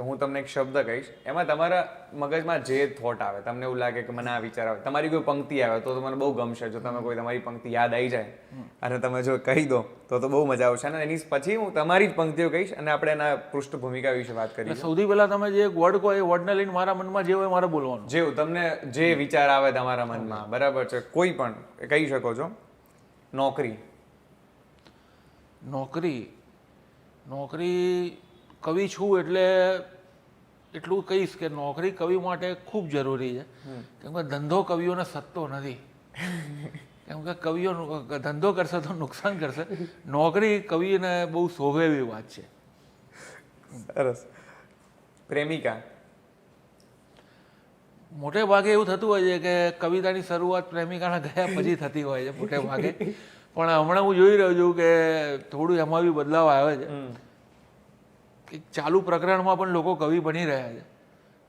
કે હું તમને એક શબ્દ કહીશ એમાં તમારા મગજમાં જે થોટ આવે તમને એવું લાગે કે મને આ વિચાર આવે તમારી કોઈ પંક્તિ આવે તો મને બહુ ગમશે જો તમે કોઈ તમારી પંક્તિ યાદ આવી જાય અને તમે જો કહી દો તો તો બહુ મજા આવશે અને એની પછી હું તમારી જ પંક્તિઓ કહીશ અને આપણે એના પૃષ્ઠભૂમિકા વિશે વાત કરીએ. સૌથી પહેલા તમે જે એક વર્ડ કહો એ વર્ડને લઈને મારા મનમાં જે હોય મારે બોલવાનું. જેવું તમને જે વિચાર આવે તમારા મનમાં બરાબર છે? કોઈ પણ એ કહી શકો છો? નોકરી. નોકરી? નોકરી કવિ છું એટલે એટલું કહીશ કે નોકરી કવિ માટે ખૂબ જરૂરી છે. કેમ કે ધંધો કવિઓને સત્તો નથી. કેમ કે કવિઓ ધંધો કરશે તો નુકસાન કરશે. નોકરી કવિને બહુ શોભે એવી વાત છે. સરસ. પ્રેમિકા. મોટે ભાગે એવું થતું હોય છે કે કવિતાની શરૂઆત પ્રેમિકાના ગયા પછી થતી હોય છે મોટે ભાગે. પણ હમણાં હું જોઈ રહ્યો છું કે થોડું એમાં બી બદલાવ આવે છે. એક ચાલુ પ્રકરણમાં પણ લોકો કવિ બની રહ્યા છે.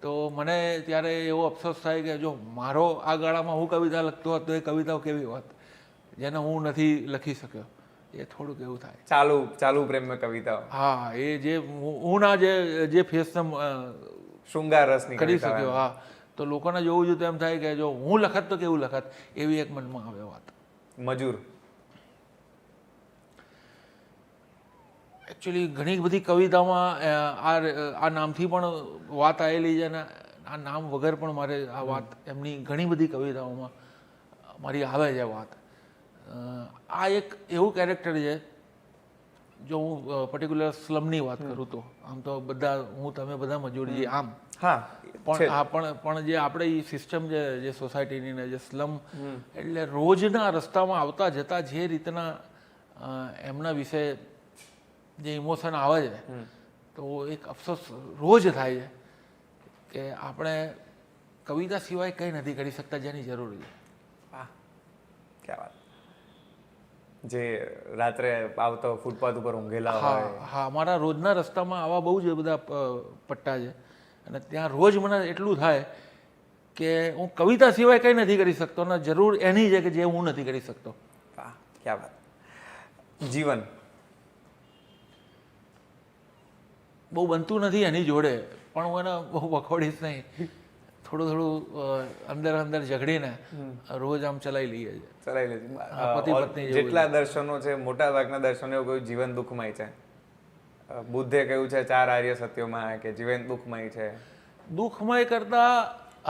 તો મને ત્યારે એવો અફસોસ થાય કે જો મારો આ ગાળામાં હું કવિતા લખતો હોત તો એ કવિતાઓ કેવી હોત? જેને હું નથી લખી શક્યો. એ થોડુંક એવું થાય. ચાલુ ચાલુ પ્રેમ કવિતાઓ. હા એ જે હું હું ના જે જે ફેસને શૃંગાર રસની કરી શક્યો હા. તો લોકોને જોવું જોઈએ તો એમ થાય કે જો હું લખત તો કેવું લખત? એવી એક મનમાં આવે વાત. મજૂર. એકચ્યુઅલી ઘણી બધી કવિતામાં આ આ નામથી પણ વાત આવેલી છે અને આ નામ વગર પણ મારે આ વાત એમની ઘણી બધી કવિતાઓમાં મારી આવે છે વાત. આ એક એવું કેરેક્ટર છે જો હું પર્ટિક્યુલર સ્લમની વાત કરું તો આમ તો બધા હું તમે બધા મજૂરી આમ. હા પણ હા પણ પણ જે આપણે એ સિસ્ટમ છે જે સોસાયટીની ને જે સ્લમ એટલે રોજના રસ્તામાં આવતા જતા જે રીતના એમના વિશે જે ઇમોશન આવે છે તો એક અફસોસ રોજ થાય છે કે આપણે કવિતા સિવાય કંઈ નથી કરી શકતા જેની જરૂર છે. વાહ ક્યાં વાત. જે રાત્રે આવતો ફૂટપાથ ઉપર ઊંઘેલા હોય. હા હા અમારા રોજના રસ્તામાં આવા બહુ જ બધા પટ્ટા છે. અને ત્યાં રોજ મને એટલું થાય કે હું કવિતા સિવાય કંઈ નથી કરી શકતો ને જરૂર એની છે કે જે હું નથી કરી શકતો. વાહ ક્યાં વાત. જીવન. બહુ બનતું નથી એની જોડે પણ હું એને બહુ વખોડીશ નહીં. થોડું થોડું અંદર અંદર ઝઘડીને રોજ આમ ચલાવી લઈએ છીએ ચલાવી લઈએ પતિ પત્ની જેટલા દર્શનો છે મોટા ભાગના દર્શનો એવું કહ્યું જીવન દુઃખમય છે. બુદ્ધે કહ્યું છે ચાર આર્ય સત્યોમાં કે જીવન દુઃખમય છે. દુઃખમય કરતાં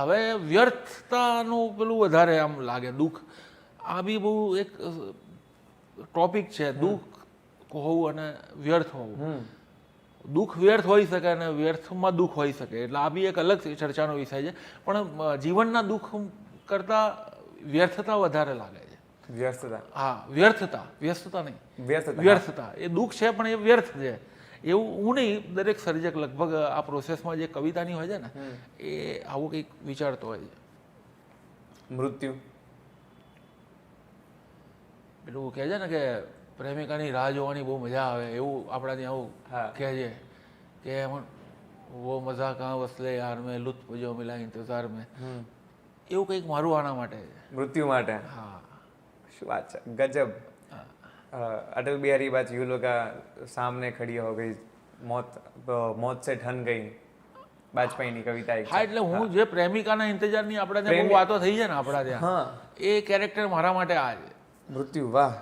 હવે વ્યર્થતાનું પેલું વધારે આમ લાગે. દુઃખ આ બી બહુ એક ટોપિક છે. દુઃખ હોવું અને વ્યર્થ હોવું. દુઃખ વ્યર્થ હોઈ શકે અને વ્યર્થમાં દુઃખ હોઈ શકે. એટલે આ બી એક અલગ ચર્ચાનો વિષય છે. પણ જીવનના દુઃખ કરતાં વ્યર્થતા વધારે લાગે છે. વ્યર્થતા. હા વ્યર્થતા. વ્યસ્તતા નહીં. વ્યસ્તતા વ્યર્થતા. એ દુઃખ છે પણ એ વ્યર્થ છે. એવું હું નહીં દરેક સર્જક લગભગ આ પ્રોસેસમાં જે કવિતાની હોય છે ને એ આવું કંઈક વિચારતો હોય છે. મૃત્યુ. પેલું કહે છે ને કે પ્રેમિકાની રાહ જોવાની બહુ મજા આવે એવું આપણા ત્યાં આવું કહે છે કે વો મજા કાં વસલે યાર મેં લુત્ફ જો મિલા ઇંતજાર મેં. એવું કંઈક મારું આના માટે છે. મૃત્યુ માટે? હા. શું વાત છે? ગજબ. અટલ બિહારી બાત યુ લોગ સામને ખડી હો ગઈ મોત મોત સે ઠન ગઈ. વાજપેયીની કવિતા હા એટલે હું જે પ્રેમિકાના ઇંતજારની આપણા ત્યાં બહુ વાતો થઈ છે ને આપણા ત્યાં એ કેરેક્ટર મારા માટે આ છે. મૃત્યુ વાહ.